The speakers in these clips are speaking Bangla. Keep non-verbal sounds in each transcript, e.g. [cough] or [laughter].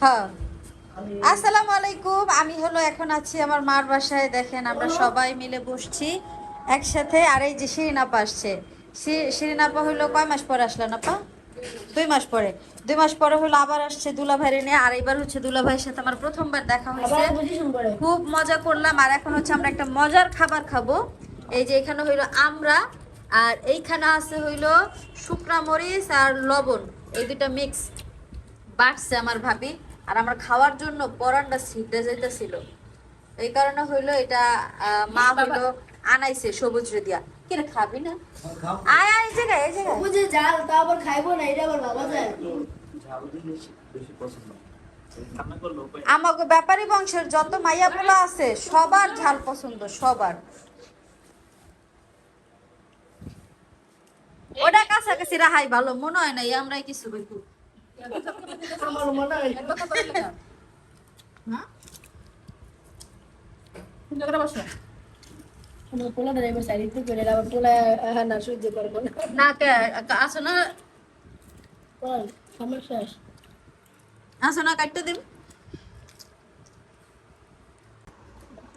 হ্যাঁ। আসসালামু আলাইকুম আমি হলো এখন আছি আমার মার বাসায় দেখেন আমরা সবাই মিলে বসছি একসাথে আর এই যে শিরিন আসছে। শি- শিরিন হইল কয় মাস পরে আসলেন আপা? দুই মাস পরে। দুই মাস পরে হলো আবার আসছে দুলা ভাইরে নিয়ে আর এবার হচ্ছে দুলা ভাইয়ের সাথে আমার প্রথমবার দেখা হয়েছে। খুব মজা করলাম আর এখন হচ্ছে আমরা একটা মজার খাবার খাব। এই যে এখানে হইল আমরা আর এইখানে আছে হইল শুকনা মরিচ আর লবণ এই দুটা মিক্স। বাড়ছে আমার ভাবি। আর আমার খাওয়ার জন্য পরানটা সিদ্ধে যাইতেছিল। এই কারণে হইল এটা মা হইল আনাইছে সবুজ রে দিয়া। খাবি না? আয় আয় এই জায়গায় এই জায়গায়। বুঝে জাল তা আবার খাইবো না এটা আবার ভাবা যায়। আমাকে ব্যাপারী বংশের যত মাইয়া পোলা আছে সবার ঝাল পছন্দ সবার। ওটা কাছাকাছি রাহাই ভালো মনে হয় না আমরাই কিছু বলব আমার মনে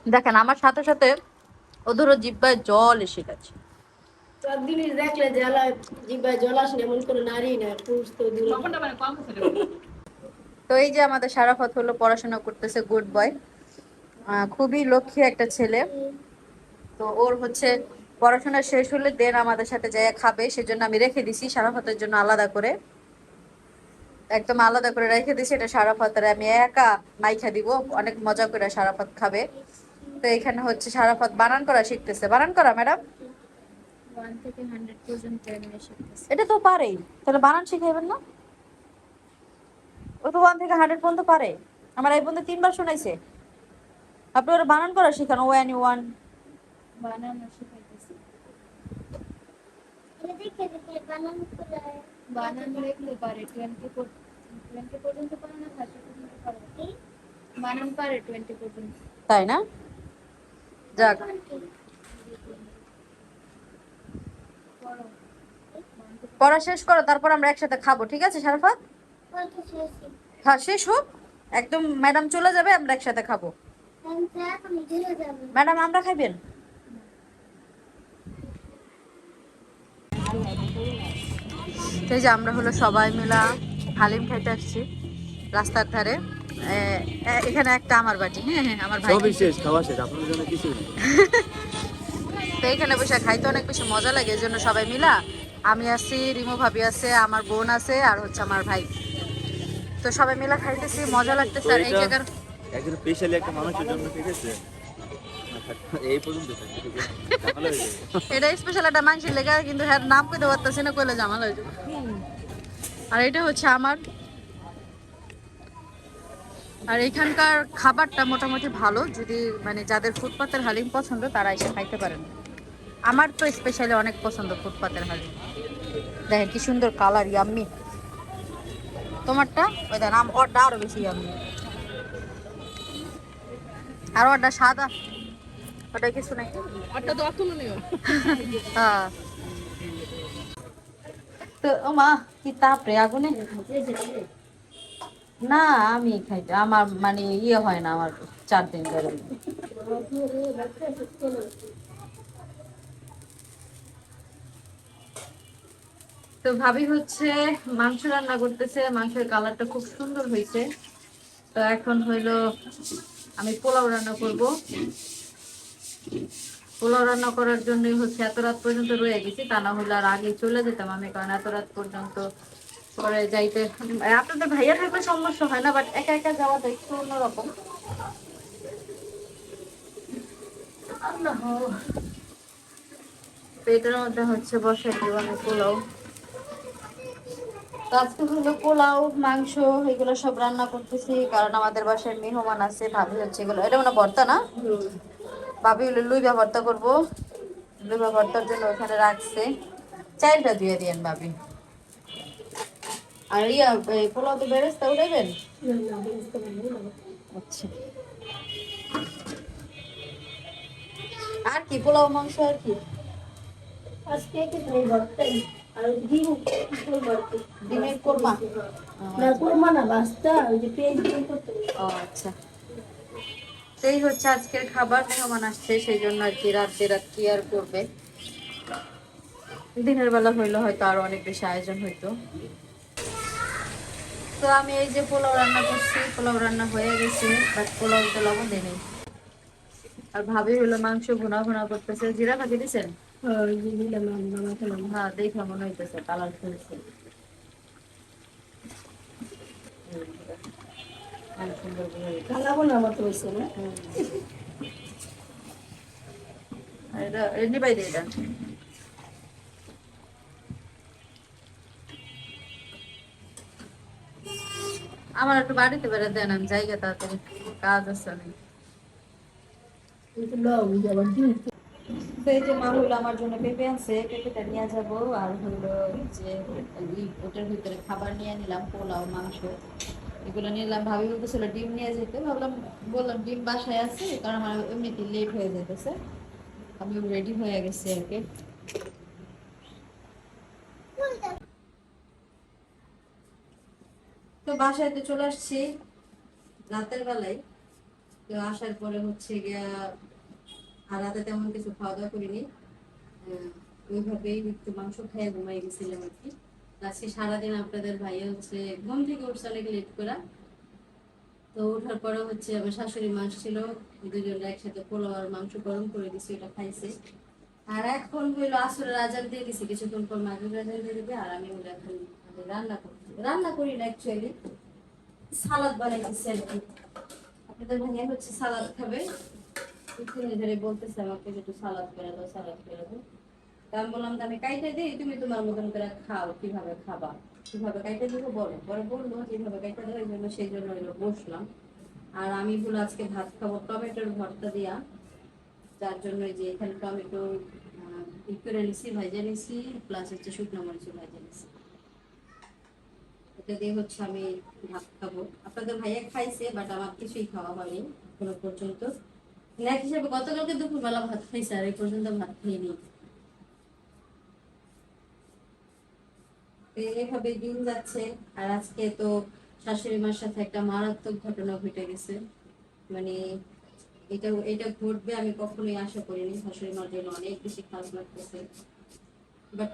দেখেন আমার সাথে সাথে ওদেরও জিব্বায় জল এসে গেছে। সব জিনিস দেখলে জ্বালা জিব্বায় জল আসে এমন কোনো নারী না পুরুষ তো দূরে। তো এই যে আমাদের সারাফত হলো পড়াশোনা করতেছে গুড বয় খুবই লক্ষ্মী একটা ছেলে। তো ওর হচ্ছে পড়াশোনা শেষ হলে দেন আমাদের সাথে যাই খাবে সেজন্য আমি রেখে দিছি সারাফতের জন্য আলাদা করে। একদম আলাদা করে রেখে দিছি এটা সারাফতের আমি একা মাইখা দিব অনেক মজা করে সারাফত খাবে। তো এখানে হচ্ছে সারাফত বানান করা শিখতেছে। বানান করা ম্যাডাম? ওয়ান থেকে হান্ড্রেড পর্যন্ত এমনি শিখতেছি। এটা তো পারেই। তাহলে বানান শিখাইবেন না? ও তো ওয়ান থেকে হান্ড্রেড পর্যন্ত পারে। আমার এই পর্যন্ত তিনবার শোনাইছে। আপনি ওরা বানান করা শিখান ও ওয়ান বানানো শিখাইতেছি। বানান লিখলে পারে। টোয়েন্টি টোয়েন্টি পর্যন্ত পারে না থার্টি পর্যন্ত পারে। বানান পারে টোয়েন্টি পর্যন্ত। তাই না? যাক। পড়া শেষ করো তারপর আমরা একসাথে খাব ঠিক আছে শারফাত হ্যাঁ শেষ হোক। একদম ম্যাডাম চলে যাবে আমরা একসাথে খাব। ম্যাডাম আমরা খাইবেন? এই যে আমরা হলো সবাই মিলা হালিম খাইতে আসছি রাস্তার ধারে। এখানে একটা আমার বাটি হ্যাঁ হ্যাঁ আমার ভাই। সবই শেষ খাওয়া শেষ আপনার জন্য কিছু তো এখানে বসে খাইতে অনেক বেশি মজা লাগে এই জন্য সবাই মিলা আমি আছি রিমু ভাবি আছে আমার বোন আছে আর হচ্ছে আমার ভাই। তো সবাই মিলা খাইতেছি মজা লাগতেছে আর এই জায়গার একজন স্পেশালি একটা মানুষের জন্য ঠিক আছে এই পর্যন্ত হয়ে যাবে। এটা স্পেশাল একটা মাংসের লেগা কিন্তু হ্যাঁ নাম কইতে পারতেছি না কইলে জামাল হয়ে যাবে। আর এটা হচ্ছে আমার। আর এখানকার খাবারটা মোটামুটি ভালো যদি মানে যাদের ফুটপাতের হালিম পছন্দ তারা এসে খাইতে পারেন। আমার তো স্পেশালি অনেক পছন্দ ফুটপাতের হালিম দেখেন কি সুন্দর কালার ইয়াম্মি তোমারটা? ওই দেন আম ওরটা আরও বেশি ইয়াম্মি আর ওরটা সাদা। ওটা কিছু নাই। [laughs] হ্যাঁ। তো ও মা কি তাপরে আগুনে? না আমি খাইতে আমার মানে ইয়ে হয় না আমার চার দিন ধরে। তো ভাবি হচ্ছে মাংস রান্না করতেছে, মাংসের কালারটা খুব সুন্দর হয়েছে। তো এখন হইল আমি পোলাও রান্না করব। পোলাও রান্না করার জন্যই হচ্ছে এত রাত পর্যন্ত রয়ে গেছি, তা না হলে আর আগে চলে যেতাম আমি, কারণ এত রাত পর্যন্ত পরে যাইতে আপনাদের ভাইয়া থাকলে সমস্যা হয় না বাট একা একা যাওয়াটা একটু অন্যরকম। পেটের মধ্যে হচ্ছে বসে জীবনে পোলাও। তো আজকে হলো পোলাও, মাংস, এগুলো সব রান্না করতেছি, কারণ আমাদের বাসায় মেহমান আছে, ভাবি হচ্ছে এগুলো। এটা মানে ভর্তা না? ভাবি হলো লুইবা ভর্তা করব। লুইবা ভর্তার জন্য ওখানে রাখছে। চাইলটা ধুয়ে দিয়েন ভাবি। আর ইয়া পোলাও তো বেরেস্তা উঠাইবেন? আচ্ছা। আর কি, পোলাও, মাংস আর কি? আজকে কি ভর্তাই? আর ডিম ডিমের কোরমা? না করব না বাস্তা ওই যে পেন্টিং করতে ও আচ্ছা। সেই হচ্ছে আজকের খাবার মেহমান আসছে সেই জন্য আর কি রাত বেরাত কি আর করবে? দিনের বেলা হইলে হয়তো আরও অনেক বেশি আয়োজন হইতো। তো আমি এই যে পোলাও রান্না করছি পোলাও রান্না হয়ে গেছে বাট পোলাওতে লবণ দিই আর ভাবি হলো মাংস ভুনা ভুনা করতেছে। জিরা ফাঁকি দিছেন? হ্যাঁ দেখে মনে হইতেছে কালার ফুলছে আমার একটু বাড়িতে বেড়ে দেন আমি জায়গা তাড়াতাড়ি। কাজ আছে তো এই যে মা হলো আমার জন্য পেঁপে আনছে, পেঁপেটা নিয়ে যাব। আর হলো যে ওটার ভিতরে খাবার নিয়ে নিলাম, পোলাও, মাংস। এগুলো নিলাম। ভাবি বলতেছিল ডিম নিয়ে যেতে। ভাবলাম, বললাম, ডিম বাসায় আছে, কারণ আমার এমনিতে লেট হয়ে যেতেছে আমি রেডি হয়ে গেছি আর কি। তো বাসায় তো চলে আসছি রাতের বেলায়। তো আসার পরে হচ্ছে গিয়া আর রাতে তেমন কিছু খাওয়া দাওয়া করিনি ওইভাবেই একটু মাংস খেয়ে ঘুমাই গেছিলাম আর কি। আজকে সারাদিন আপনাদের ভাইয়া হচ্ছে ঘুম থেকে উঠছে অনেক লেট করা। তো ওঠার পরে হচ্ছে আমার শাশুড়ি মাছ ছিল দুজনে একসাথে পোলাও আর মাংস গরম করে দিছি ওটা খাইছে। আর এখন হইল আসলে রাজার দিয়ে দিছি, কিছুক্ষণ পর মাগরিব রাজার দিয়ে দিবে, আর আমি হলো এখন রান্না করছি। রান্না করি না অ্যাকচুয়ালি সালাদ বানাই দিচ্ছি আর কি। আপনাদের ভাইয়া হচ্ছে সালাদ খাবে। কিছুদিন ধরে বলতেছে আমাকে একটু সালাদ করে দাও, সালাদ করে দাও। তা আমি বললাম আমি কাইটে দিই, তুমি তোমার মতন করে খাও, কীভাবে খাবা? কীভাবে কাইটে দিব বলো? পরে বলল যেভাবে কাইটে দেওয়ার জন্য সেই জন্য হইল বসলাম। আর আমি হলো আজকে ভাত খাব টমেটোর ভর্তা দিয়া। যার জন্য এই যে এখানে টমেটো ই করে নিছি ভাজা নিছি প্লাস হচ্ছে শুকনো মরিচ ভাজা নিছি এটা দিয়ে হচ্ছে আমি ভাত খাব। আপনাদের ভাইয়া খাইছে বাট আমার কিছুই খাওয়া হয়নি এখনও পর্যন্ত। এক হিসাবে গতকালকে দুপুরবেলা ভাত খাইছে আর এই পর্যন্ত ভাত খাইনি। এইভাবে দিন যাচ্ছে আর আজকে তো শাশুড়ি মার সাথে একটা মারাত্মক ঘটনা ঘটে গেছে। মানে এটা এটা ঘটবে আমি কখনোই আশা করিনি শাশুড়ি মার জন্য অনেক বেশি খারাপ লাগতেছে। বাট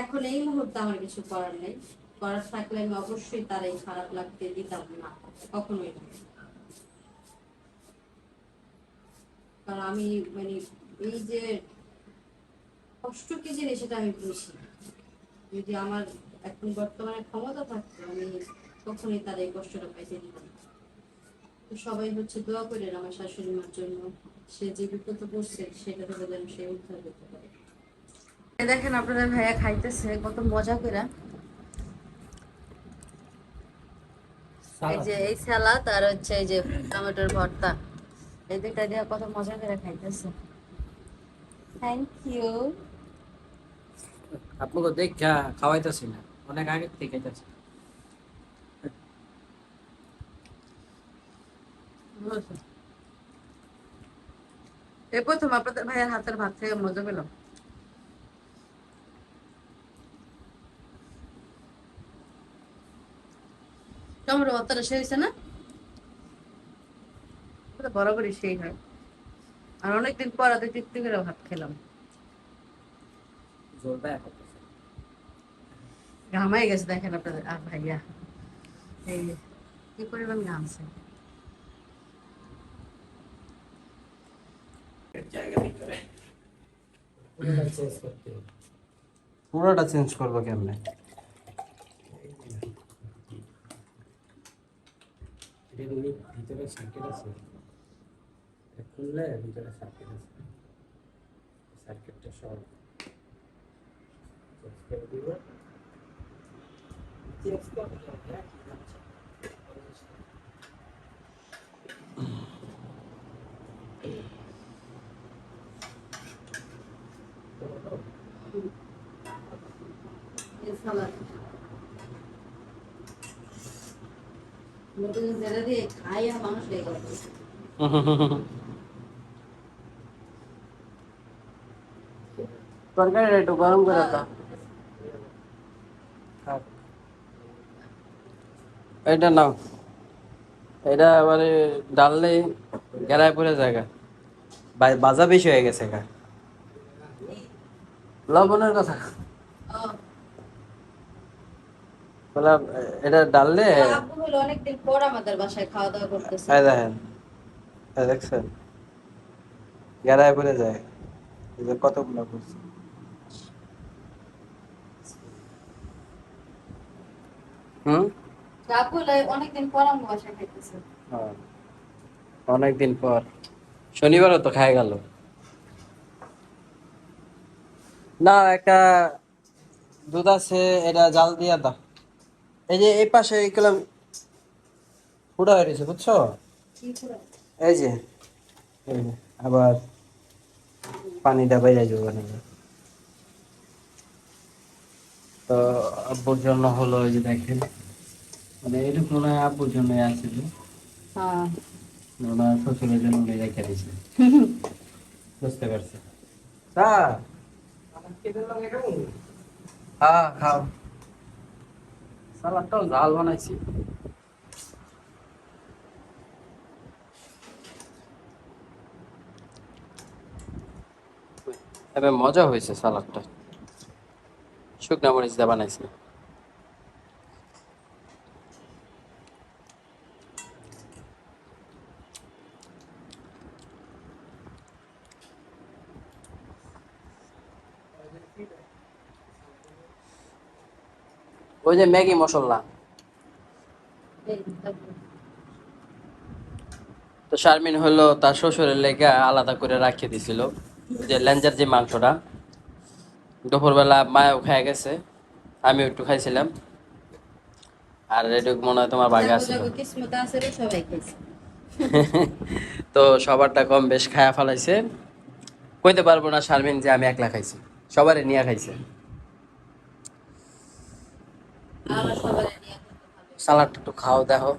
এখন এই মুহূর্তে আমার কিছু করার নেই। করার থাকলে আমি অবশ্যই তার এই খারাপ লাগতে দিতাম না, কখনোই না। কারণ আমি মানে এই যে কষ্ট কি জিনিস সেটা আমি বুঝি। যদি আমার এখন বর্তমানে ক্ষমতা থাকতো আমি কখনই তার এই কষ্টটা পাইতে দিতাম। তো সবাই হচ্ছে দোয়া করেন আমার শাশুড়ি মার জন্য। সে যে বিপদে পড়ছে সেটা থেকে যেন সে উদ্ধার করতে পারে। দেখেন আপনাদের ভাইয়া খাইতেছে কত মজা করে এই যে এই সালাদ আর হচ্ছে এই যে টমেটোর ভর্তা। এই দুইটা দিয়ে কত মজা করে খাইতেছে। থ্যাংক ইউ আপনাকে দেখা খাওয়াইতেছি না অনেক আগে থেকে খাইতেছি। এই প্রথম আপনাদের ভাইয়ের হাতের ভাত থেকে মজা পেলাম। টমেটো ভর্তাটা সে হয়েছে না? বরাবরই সেই হয়। আর অনেকদিন পর আদে তৃপ্তি করে ভাত খেলাম। ঘামাই গেছে দেখেন আপনাদের। আর ভাইয়া। এই কি পরিমাণ ঘামছে। পুরোটা চেঞ্জ করব কেমনে? ভিতরে সার্কিট আছে। খুললে ভিতরে সার্কিট আছে। সার্কিটটা শর্ট চেঞ্জ করে দিব। চেঞ্জ করে নতুন জেলা দিয়ে খাই আর মানুষ লেগে [laughs] তরকারিটা একটু গরম করে দাও। এটা নাও। এটা মানে ডাললে গেরায় পড়ে জায়গা বাজা বেশি হয়ে গেছে গা। লবণের কথা। বললাম এটা ডাললে অনেকদিন পর আমাদের বাসায় খাওয়া দাওয়া করতেছে দেখেন। দেখছেন? গেরায় পড়ে যায়। যে কতগুলো করছে। হুম? অনেকদিন পর আমার খাইতেছে হ্যাঁ। অনেকদিন পর। শনিবারও তো খাই গেল। না একটা দুধ আছে এটা জাল দিয়া দাও। এই যে এই পাশে এইগুলো ফুটা হয়ে গেছে বুঝছ? এই যে এই যে, আবার পানিটা বাইরে যাবে। না তো আব্বুর জন্য হলো এই যে দেখেন মানে এটুকু মনে হয় আব্বুর জন্য আসছিল হ্যাঁ। ওনার শ্বশুরের জন্য উনি রেখে দিয়েছে। বুঝতে পারছি। স্যার হ্যাঁ খাও। সালাদটাও ঝাল বানাইছি। এবার মজা হয়েছে সালাদটা। শুকনা মরিচ দিয়ে বানাইছি। ওই যে ম্যাগি মশলা। তো শারমিন হলো তার শ্বশুরের লেগে আলাদা করে রাখিয়ে দিছিল। যে ল্যাঞ্জার যে মাংসটা। দুপুরবেলা মায়ও খাই গেছে আমিও একটু খাইছিলাম। আর এটুকু মনে হয় তোমার বাগে আছে [laughs] তো সবারটা কম বেশ খায়া ফেলাইছে। কইতে পারব না শারমিন যে আমি একলা খাইছি সবারই নিয়ে খাইছে। সালাডটা একটু খাও দেখো।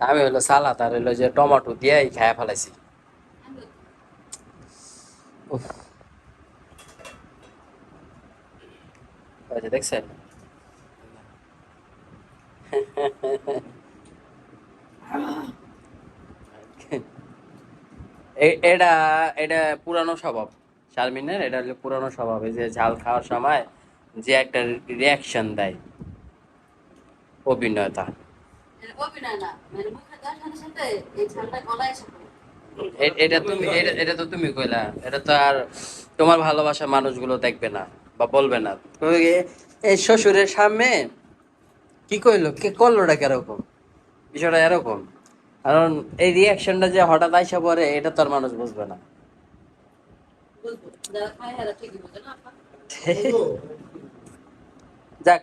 আমি হলো সালাদ আর হলো যে টমেটো দিয়ে খায়া ফেলাইছি। দেখছেন? এটা এটা পুরানো স্বভাব। শারমিনের, এটা হলো পুরানো স্বভাব। যে ঝাল খাওয়ার সময় যে একটা রিয়াকশন দেয়। অভিনয়তা। না। মানে মুখে দেওয়ার সাথে সাথে এই ঝালটা গলায় এসে এটা তুমি এটা তো তুমি কইলা। এটা তো আর তোমার ভালোবাসা মানুষগুলো দেখবে না বা বলবে না। এই শ্বশুরের সামনে কি কইলো? কে করলোটা কীরকম? বিষয়টা এরকম। কারণ এই রিয়াকশনটা যে হঠাৎ আইসা পরে এটা তো আর মানুষ বুঝবে না? [laughs] যাক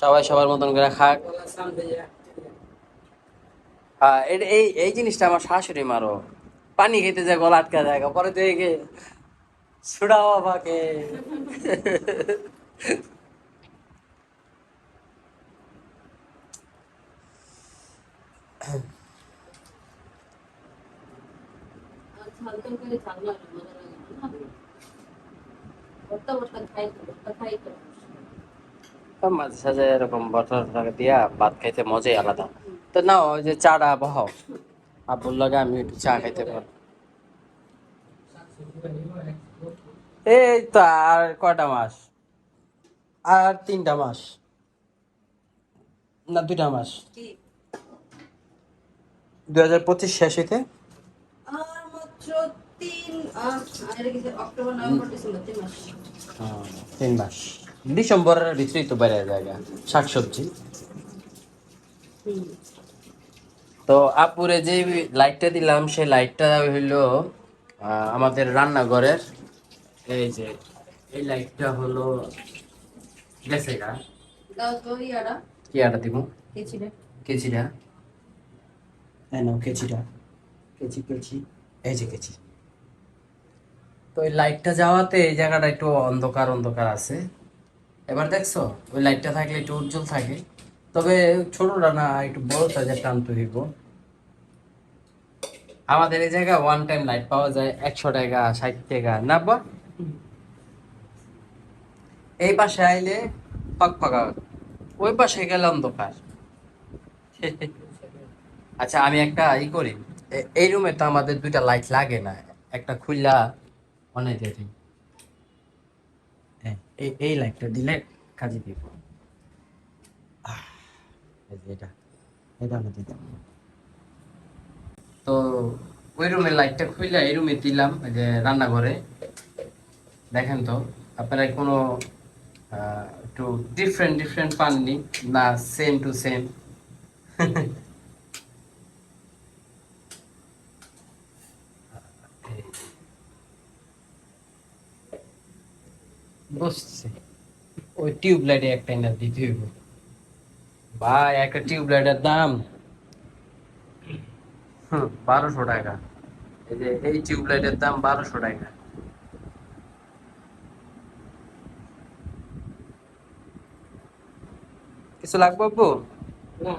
সবাই সবার মতন করে খাক। এই এই জিনিসটা আমার শাশুড়ি মারো। পানি খেতে যায় গলা আটকা যায় পরে একে ছুড়াও আমাকে। তো মাঝে সাঝে এরকম টাকা দিয়া ভাত খাইতে মজাই আলাদা। তো না ওই যে চাটা বহাও আব্বুর লাগে আমি একটু চা খাইতে পারি এই তো আর কয়টা মাস? আর তিনটা মাস। না দুইটা মাস। দুই হাজার পঁচিশ শেষ হইতে? তিন মাস। হ্যাঁ, তিন মাস। ডিসেম্বরের ভিতরেই তো বাইরে জায়গা শাকসবজি। তো আপুরে যে লাইটটা দিলাম সেই লাইটটা হইল আহ, আমাদের রান্নাঘরের এই যে এই লাইটটা হলো গেছে গা কি আটা দিব? কেচিটা হ্যাঁ নাও কেচিটা কেচি কেচি। এই যে কেচি। তো ওই লাইটটা যাওয়াতে এই জায়গাটা একটু অন্ধকার অন্ধকার আছে। এবার দেখছ ওই লাইটটা থাকলে একটু উজ্জ্বল থাকে। তবে ছোটটা না একটু বড়টা যে টানতে হইব। আমাদের এই জায়গায় ওয়ান টাইম লাইট পাওয়া যায় একশো টাকা ষাট টাকা। না এই পাশে আইলে ফাঁক ফাঁকা ওই পাশে গেলে অন্ধকার। আচ্ছা আমি একটা ই করি। এই রুমে তো আমাদের দুইটা লাইট লাগে না। একটা খুললা অনেক হ্যাঁ, এই এই লাইটটা দিলে কাজে দিব। এটা। এটা আমি দিতাম তো ওই রুমের লাইটটা খুললে এই রুমে দিলাম যে রান্নাঘরে। দেখেন তো, আপনারা কোনো একটু ডিফারেন্ট ডিফারেন্ট পাননি, না সেম টু সেম বসছে। ওই টিউব লাইটে একটা এনে দিতে ভাই, একটা টিউব লাইটের দাম। হুম, বারোশো টাকা। এই যে এই টিউবলাইটের দাম বারোশো টাকা। কিছু লাগবে না